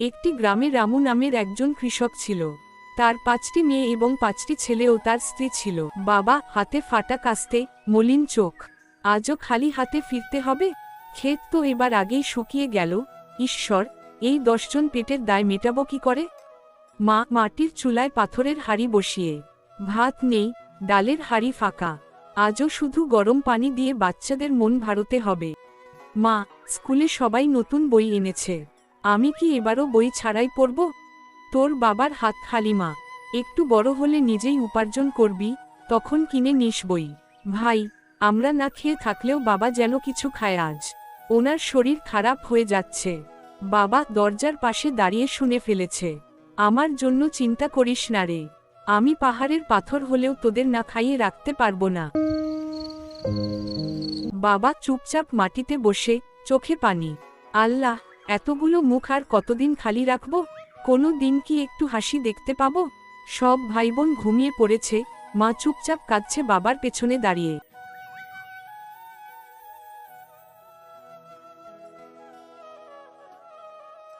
একটি গ্রামে রামু নামের একজন কৃষক ছিল। তার পাঁচটি মেয়ে এবং পাঁচটি ছেলে ও তার স্ত্রী ছিল। বাবা হাতে ফাটা কাস্তে, মলিন চোখ। আজও খালি হাতে ফিরতে হবে? ক্ষেত তো এবার আগেই শুকিয়ে গেল। ঈশ্বর, এই দশজন পেটের দায় মেটাবো কি করে? মা মাটির চুলায় পাথরের হাড়ি বসিয়ে, ভাত নেই, ডালের হাড়ি ফাঁকা। আজও শুধু গরম পানি দিয়ে বাচ্চাদের মন ভারতে হবে। মা, স্কুলে সবাই নতুন বই এনেছে। আমি কি এবারও বই ছাড়াই পড়ব? তোর বাবার হাত খালি মা। একটু বড় হলে নিজেই উপার্জন করবি, তখন কিনে নিস বই। ভাই, আমরা না খেয়ে থাকলেও বাবা যেন কিছু খায় আজ। ওনার শরীর খারাপ হয়ে যাচ্ছে। বাবা দরজার পাশে দাঁড়িয়ে শুনে ফেলেছে। আমার জন্য চিন্তা করিস না রে। আমি পাহাড়ের পাথর হলেও তোদের না খাইয়ে রাখতে পারব না। বাবা চুপচাপ মাটিতে বসে চোখে পানি। আল্লাহ এতগুলো মুখ আর কতদিন খালি রাখব? কোনো দিন কি একটু হাসি দেখতে পাব? সব ভাইবোন ঘুমিয়ে পড়েছে, মা চুপচাপ কাঁদছে বাবার পেছনে দাঁড়িয়ে।